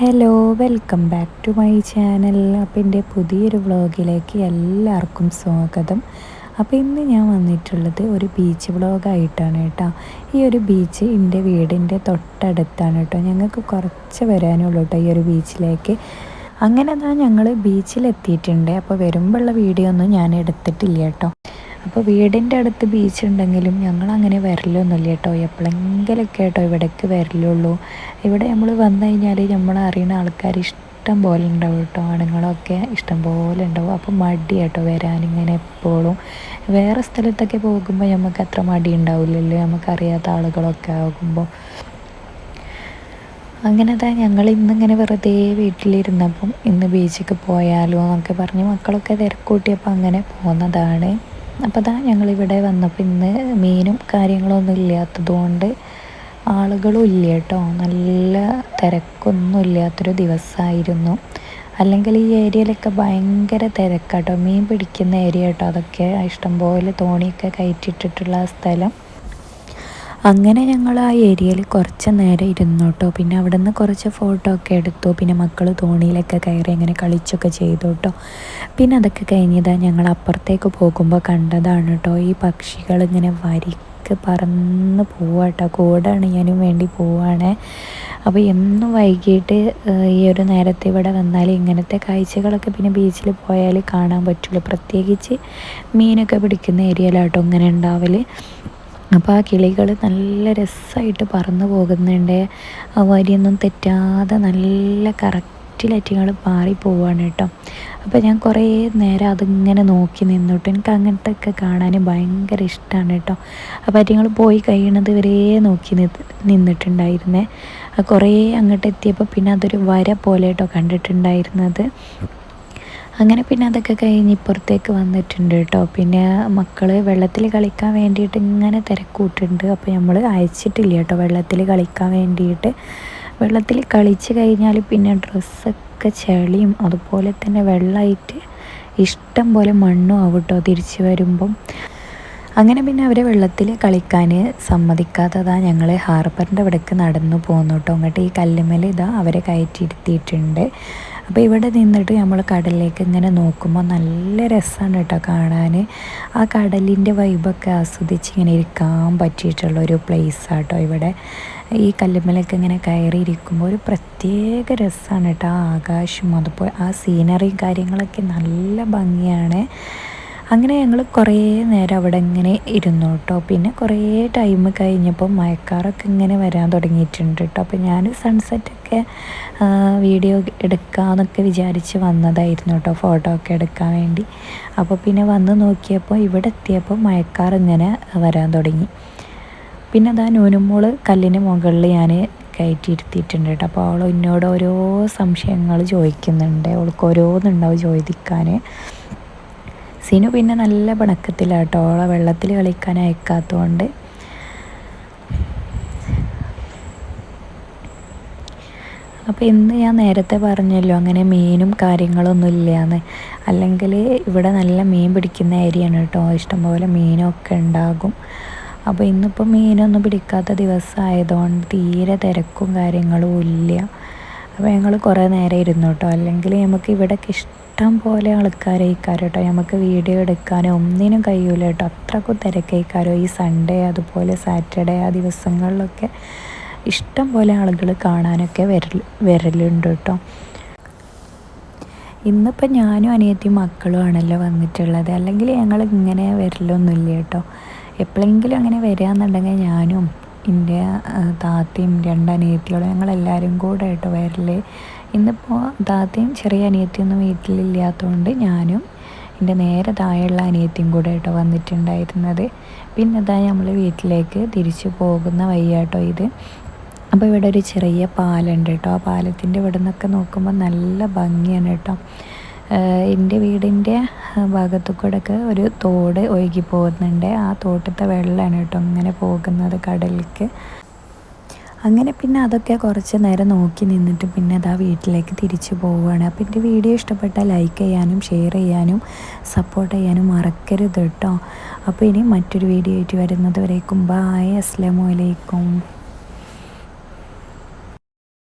Hello welcome back to my channel അപ്പോൾ എന്റെ പുതിയൊരു വ്ളോഗിലേക്ക് എല്ലാവർക്കും സ്വാഗതം. അപ്പോൾ ഇന്ന് ഞാൻ വന്നിട്ടുള്ളത് ഒരു ബീച്ച് വ്ളോഗായിട്ടാണ് കേട്ടോ. ഈ ഒരു ബീച്ച് എന്റെ വീടിന്റെ തൊട്ടടുത്താണ് കേട്ടോ. ഞങ്ങൾക്ക് കുറച്ച് വരാനുള്ളൂ കേട്ടോ ഈ ഒരു ബീച്ചിലേക്ക് അങ്ങനെ തന്നെ ഞങ്ങൾ ബീച്ചിലെത്തിയിട്ടുണ്ട് അപ്പോൾ വരുമ്പോഴുള്ള വീഡിയോ ഒന്നും ഞാൻ എടുത്തിട്ടില്ല കേട്ടോ. അപ്പോൾ വീടിന്റെ അടുത്ത് ബീച്ച് ഉണ്ടെങ്കിലും ഞങ്ങൾ അങ്ങനെ വരലൊന്നുമില്ല കേട്ടോ. എപ്പോഴെങ്കിലൊക്കെ കേട്ടോ ഇവിടേക്ക് വരലുള്ളൂ. ഇവിടെ നമ്മൾ വന്നു കഴിഞ്ഞാൽ നമ്മൾ അറിയുന്ന ആൾക്കാർ ഇഷ്ടം പോലെ ഉണ്ടാവും കേട്ടോ. ആണുങ്ങളൊക്കെ ഇഷ്ടം പോലെ ഉണ്ടാവും. അപ്പോൾ മടി കേട്ടോ വരാനിങ്ങനെ എപ്പോഴും. വേറെ സ്ഥലത്തൊക്കെ പോകുമ്പോൾ നമുക്ക് അത്ര മടി ഉണ്ടാവില്ലല്ലോ. നമുക്കറിയാത്ത ആളുകളൊക്കെ ആകുമ്പോൾ അങ്ങനെ തന്നെ ഞങ്ങൾ ഇന്നിങ്ങനെ വെറുതെ വീട്ടിലിരുന്നപ്പം ഇന്ന് ബീച്ചിൽ പോയാലോ എന്നൊക്കെ പറഞ്ഞ് മക്കളൊക്കെ തിരക്കൂട്ടിയപ്പോൾ അങ്ങനെ പോകുന്നതാണ് അപ്പോൾ അതാ ഞങ്ങളിവിടെ വന്നപ്പോൾ ഇന്ന് മീനും കാര്യങ്ങളൊന്നും ഇല്ലാത്തതുകൊണ്ട് ആളുകളും ഇല്ല കേട്ടോ. നല്ല തിരക്കൊന്നും ഇല്ലാത്തൊരു ദിവസമായിരുന്നു അല്ലെങ്കിൽ ഈ ഏരിയയിലൊക്കെ ഭയങ്കര തിരക്കാട്ടോ. മീൻ പിടിക്കുന്ന ഏരിയ കേട്ടോ. അതൊക്കെ ഇഷ്ടംപോലെ തോണിയൊക്കെ കയറ്റിയിട്ടിട്ടുള്ള സ്ഥലം. അങ്ങനെ ഞങ്ങൾ ആ ഏരിയയിൽ കുറച്ച് നേരം ഇരുന്നു കേട്ടോ പിന്നെ അവിടെ നിന്ന് കുറച്ച് ഫോട്ടോ ഒക്കെ എടുത്തു. പിന്നെ മക്കൾ തോണിയിലൊക്കെ കയറി അങ്ങനെ കളിച്ചൊക്കെ ചെയ്തു കേട്ടോ പിന്നെ അതൊക്കെ കഴിഞ്ഞതാണ് ഞങ്ങൾ അപ്പുറത്തേക്ക് പോകുമ്പോൾ കണ്ടതാണ് കേട്ടോ ഈ പക്ഷികൾ ഇങ്ങനെ വരിക്ക് പറന്ന് പോവാട്ടോ. കൂടെ അണിയാനും വേണ്ടി പോവാണ്. അപ്പോൾ എന്നും വൈകിട്ട് ഈ ഒരു നേരത്തെ ഇവിടെ വന്നാൽ ഇങ്ങനത്തെ കാഴ്ചകളൊക്കെ പിന്നെ ബീച്ചിൽ പോയാൽ കാണാൻ പറ്റുള്ളൂ. പ്രത്യേകിച്ച് മീനൊക്കെ പിടിക്കുന്ന ഏരിയയിലാട്ടോ ഇങ്ങനെ ഉണ്ടാവൽ അപ്പോൾ ആ കിളികൾ നല്ല രസമായിട്ട് പറന്നു പോകുന്നുണ്ട്. വരിയൊന്നും തെറ്റാതെ നല്ല കറക്റ്റിലറ്റിങ്ങൾ പാറി പോവാണ് കേട്ടോ. അപ്പോൾ ഞാൻ കുറേ നേരം അതിങ്ങനെ നോക്കി നിന്നിട്ട് എനിക്ക് അങ്ങനത്തെ ഒക്കെ കാണാൻ ഭയങ്കര ഇഷ്ടമാണ് കേട്ടോ. അപ്പോൾ അറ്റിങ്ങൾ പോയി കഴിയണത് വരെ നോക്കി നിന്നിട്ടുണ്ടായിരുന്നേ. കുറേ അങ്ങോട്ട് എത്തിയപ്പോൾ പിന്നെ അതൊരു വര പോലെ കേട്ടോ കണ്ടിട്ടുണ്ടായിരുന്നത്. അങ്ങനെ പിന്നെ അതൊക്കെ കഴിഞ്ഞ് ഇപ്പുറത്തേക്ക് വന്നിട്ടുണ്ട് കേട്ടോ. പിന്നെ മക്കൾ വെള്ളത്തിൽ കളിക്കാൻ വേണ്ടിയിട്ട് ഇങ്ങനെ തിരക്കൂട്ടുണ്ട്. അപ്പോൾ നമ്മൾ അയച്ചിട്ടില്ല കേട്ടോ വെള്ളത്തിൽ കളിക്കാൻ വേണ്ടിയിട്ട്. വെള്ളത്തിൽ കളിച്ച് കഴിഞ്ഞാൽ പിന്നെ ഡ്രസ്സൊക്കെ ചെളിയും അതുപോലെ തന്നെ വെള്ളമായിട്ട് ഇഷ്ടം പോലെ മണ്ണും ആവും കേട്ടോ തിരിച്ച് വരുമ്പം. അങ്ങനെ പിന്നെ അവരെ വെള്ളത്തിൽ കളിക്കാൻ സമ്മതിക്കാത്തതാ ഞങ്ങൾ ഹാർബറിന്റെ അവിടേക്ക് നടന്നു പോകുന്നു കേട്ടോ. അങ്ങോട്ട് ഈ കല്ലുമല ഇതാ അവരെ കയറ്റിയിരുത്തിയിട്ടുണ്ട് അപ്പോൾ ഇവിടെ നിന്നിട്ട് നമ്മൾ കടലിലേക്ക് ഇങ്ങനെ നോക്കുമ്പോൾ നല്ല രസമാണ് കേട്ടോ കാണാൻ. ആ കടലിന്റെ വൈബൊക്കെ ആസ്വദിച്ച് ഇങ്ങനെ ഇരിക്കാൻ പറ്റിയിട്ടുള്ള ഒരു പ്ലേസ് ആട്ടോ ഇവിടെ. ഈ കല്ലുമ്മലൊക്കെ ഇങ്ങനെ കയറിയിരിക്കുമ്പോൾ ഒരു പ്രത്യേക രസമാണ് കേട്ടോ. ആ ആകാശം അതുപോലെ ആ സീനറിയും കാര്യങ്ങളൊക്കെ നല്ല ഭംഗിയാണ്. അങ്ങനെ ഞങ്ങൾ കുറേ നേരം അവിടെ ഇങ്ങനെ ഇരുന്നു കേട്ടോ. പിന്നെ കുറേ ടൈം കഴിഞ്ഞപ്പോൾ മയക്കാറൊക്കെ ഇങ്ങനെ വരാൻ തുടങ്ങിയിട്ടുണ്ട് കേട്ടോ. അപ്പോൾ ഞാൻ സൺസെറ്റൊക്കെ വീഡിയോ എടുക്കാമെന്നൊക്കെ വിചാരിച്ച് വന്നതായിരുന്നു കേട്ടോ ഫോട്ടോ ഒക്കെ എടുക്കാൻ വേണ്ടി. അപ്പോൾ പിന്നെ വന്ന് നോക്കിയപ്പോൾ ഇവിടെ എത്തിയപ്പോൾ മഴക്കാർ ഇങ്ങനെ വരാൻ തുടങ്ങി. പിന്നെ അതാ നൂനുമോൾ കല്ലിന് മുകളിൽ ഞാൻ കയറ്റിയിരുത്തിയിട്ടുണ്ട് കേട്ടോ. അപ്പോൾ അവൾ എന്നോട് ഓരോ സംശയങ്ങൾ ചോദിക്കുന്നുണ്ട്. അവൾക്ക് ഓരോന്നുണ്ടാവും ചോദിക്കാൻ സിനു പിന്നെ നല്ല പിണക്കത്തിലാട്ടോ അവളെ വെള്ളത്തിൽ കളിക്കാൻ അയക്കാത്തതുകൊണ്ട് അപ്പോൾ ഇന്ന് ഞാൻ നേരത്തെ പറഞ്ഞല്ലോ അങ്ങനെ മീനും കാര്യങ്ങളൊന്നും ഇല്ലയെന്ന് അല്ലെങ്കിൽ ഇവിടെ നല്ല മീൻ പിടിക്കുന്ന ഏരിയയാണ് കേട്ടോ. ഇഷ്ടംപോലെ മീനൊക്കെ ഉണ്ടാകും. അപ്പോൾ ഇന്നിപ്പോൾ മീനൊന്നും പിടിക്കാത്ത ദിവസമായതുകൊണ്ട് തീരെ തിരക്കും കാര്യങ്ങളും ഇല്ല. അപ്പോൾ ഞങ്ങൾ കുറേ നേരം ഇരുന്നു കേട്ടോ. അല്ലെങ്കിൽ നമുക്ക് ഇവിടെയൊക്കെ ഇഷ്ടം പോലെ ആൾക്കാരേക്കാരം കേട്ടോ. നമുക്ക് വീഡിയോ എടുക്കാനോ ഒന്നിനും കഴിയൂല കേട്ടോ. അത്രക്കും തിരക്കേക്കാരോ ഈ സൺഡേ അതുപോലെ സാറ്റർഡേ ആ ദിവസങ്ങളിലൊക്കെ ഇഷ്ടം പോലെ ആളുകൾ കാണാനൊക്കെ വരൽ വരലുണ്ട് കേട്ടോ ഇന്നിപ്പോൾ ഞാനും അനിയത്തിയും മക്കളും ആണല്ലോ വന്നിട്ടുള്ളത്. അല്ലെങ്കിൽ ഞങ്ങൾ ഇങ്ങനെ വരലൊന്നുമില്ല കേട്ടോ എപ്പോഴെങ്കിലും അങ്ങനെ വരികയെന്നുണ്ടെങ്കിൽ ഞാനും എന്റെ താത്തയും രണ്ട് രണ്ടനിയത്തിയോടും ഞങ്ങളെല്ലാവരും കൂടെ കേട്ടോ വരൽ ഇന്നിപ്പോൾ താത്തയും ചെറിയ അനിയത്തിയൊന്നും വീട്ടിലില്ലാത്തതുകൊണ്ട് ഞാനും എന്റെ നേരെ താഴെയുള്ള അനിയത്തിയും കൂടെ കേട്ടോ വന്നിട്ടുണ്ടായിരുന്നത്. പിന്നെ ഇതാ നമ്മൾ വീട്ടിലേക്ക് തിരിച്ചു പോകുന്ന വഴിയാട്ടോ ഇത്. അപ്പോൾ ഇവിടെ ഒരു ചെറിയ പാലുണ്ട് കേട്ടോ. ആ പാലത്തിന്റെ ഇവിടെ നിന്നൊക്കെ നോക്കുമ്പോൾ നല്ല ഭംഗിയാണ് കേട്ടോ. എന്റെ വീടിന്റെ ഭാഗത്തു കൂടെയൊക്കെ ഒരു തോട് ഒഴുകി പോകുന്നുണ്ട്. ആ തോട്ടത്തെ വെള്ളമാണ് കേട്ടോ ഇങ്ങനെ പോകുന്നത് കടലിലേക്ക് അങ്ങനെ പിന്നെ അതൊക്കെ കുറച്ച് നേരം നോക്കി നിന്നിട്ട് പിന്നെ അതാ വീട്ടിലേക്ക് തിരിച്ചു പോവുകയാണ് അപ്പോൾ എന്റെ വീഡിയോ ഇഷ്ടപ്പെട്ടാൽ ലൈക്ക് ചെയ്യാനും ഷെയർ ചെയ്യാനും സപ്പോർട്ട് ചെയ്യാനും മറക്കരുത് കേട്ടോ. അപ്പോൾ ഇനി മറ്റൊരു വീഡിയോ ആയിട്ട് വരുന്നത് വരേക്കും. ബായ് അസ്സാം വലൈക്കും